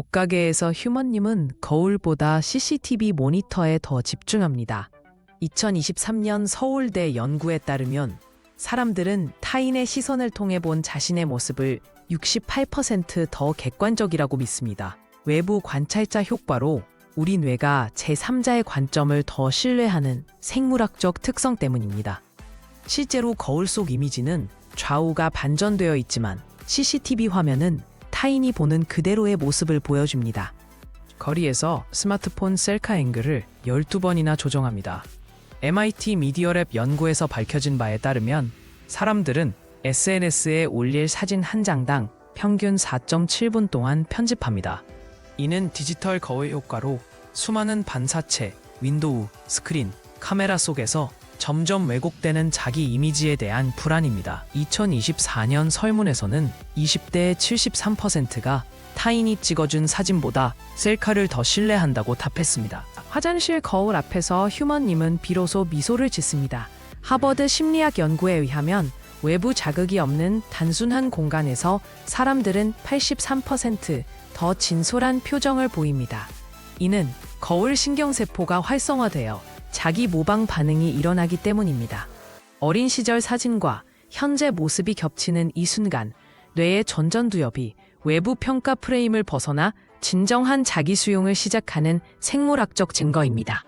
옷가게에서 휴먼님은 거울보다 CCTV 모니터에 더 집중합니다. 2023년 서울대 연구에 따르면 사람들은 타인의 시선을 통해 본 자신의 모습을 68%더 객관적이라고 믿습니다. 외부 관찰자 효과로 우리 뇌가 제3자의 관점을 더 신뢰하는 생물학적 특성 때문입니다. 실제로 거울 속 이미지는 좌우가 반전되어 있지만 CCTV 화면은 타인이 보는 그대로의 모습을 보여줍니다. 거리에서 스마트폰 셀카 앵글을 12번이나 조정합니다. MIT 미디어랩 연구에서 밝혀진 바에 따르면 사람들은 SNS에 올릴 사진 한 장당 평균 4.7분 동안 편집합니다. 이는 디지털 거울 효과로 수많은 반사체, 윈도우, 스크린, 카메라 속에서 점점 왜곡되는 자기 이미지에 대한 불안입니다. 2024년 설문에서는 20대의 73%가 타인이 찍어준 사진보다 셀카를 더 신뢰한다고 답했습니다. 화장실 거울 앞에서 휴먼님은 비로소 미소를 짓습니다. 하버드 심리학 연구에 의하면 외부 자극이 없는 단순한 공간에서 사람들은 83%더 진솔한 표정을 보입니다. 이는 거울 신경세포가 활성화되어 자기 모방 반응이 일어나기 때문입니다. 어린 시절 사진과 현재 모습이 겹치는 이 순간 뇌의 전전두엽이 외부 평가 프레임을 벗어나 진정한 자기 수용을 시작하는 생물학적 증거입니다.